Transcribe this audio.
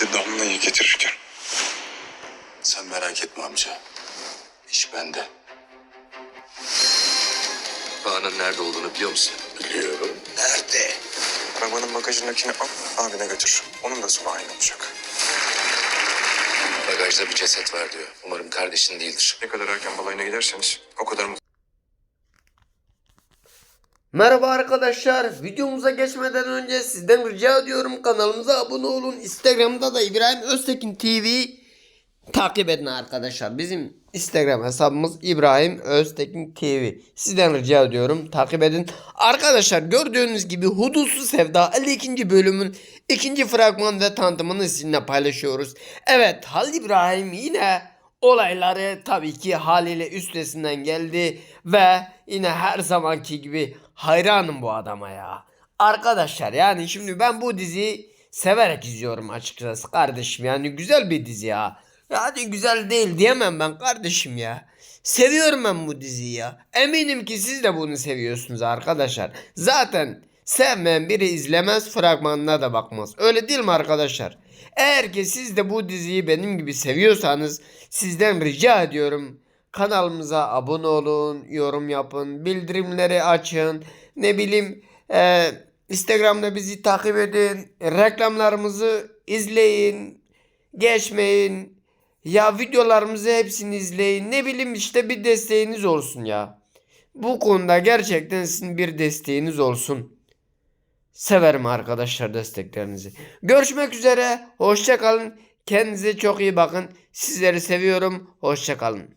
de Damla'yı getirirken. Sen merak etme amca. İş bende. Kaan'ın nerede olduğunu biliyor musun? Biliyorum. Nerede? Arabanın bagajındakini al abine götür. Onun da sonu aynı olacak. Bagajda bir ceset var diyor. Umarım kardeşin değildir. Ne kadar erken balayına giderseniz o kadar mutlu. Merhaba arkadaşlar. Videomuza geçmeden önce sizden rica ediyorum kanalımıza abone olun. Instagram'da da İbrahim Öztekin TV takip edin arkadaşlar. Bizim Instagram hesabımız İbrahim Öztekin TV. Sizden rica ediyorum takip edin. Arkadaşlar gördüğünüz gibi Hudutsuz Sevda 52. bölümün ikinci fragman ve tanıtımını sizinle paylaşıyoruz. Evet Halil İbrahim yine olayları tabii ki haliyle üstesinden geldi ve yine her zamanki gibi hayranım bu adama ya. Arkadaşlar yani şimdi ben bu diziyi severek izliyorum açıkçası kardeşim yani güzel bir dizi ya. Yani güzel değil diyemem ben kardeşim ya. Seviyorum ben bu diziyi ya. Eminim ki siz de bunu seviyorsunuz arkadaşlar. Zaten sevmeyen biri izlemez fragmanına da bakmaz. Öyle değil mi arkadaşlar? Eğer ki siz de bu diziyi benim gibi seviyorsanız sizden rica ediyorum. Kanalımıza abone olun, yorum yapın, bildirimleri açın. Ne bileyim e, Instagram'da bizi takip edin. Reklamlarımızı izleyin. Geçmeyin. Ya videolarımızı hepsini izleyin. Ne bileyim işte bir desteğiniz olsun ya. Bu konuda gerçekten sizin bir desteğiniz olsun. Severim arkadaşlar desteklerinizi. Görüşmek üzere. Hoşça kalın. Kendinize çok iyi bakın. Sizleri seviyorum. Hoşça kalın.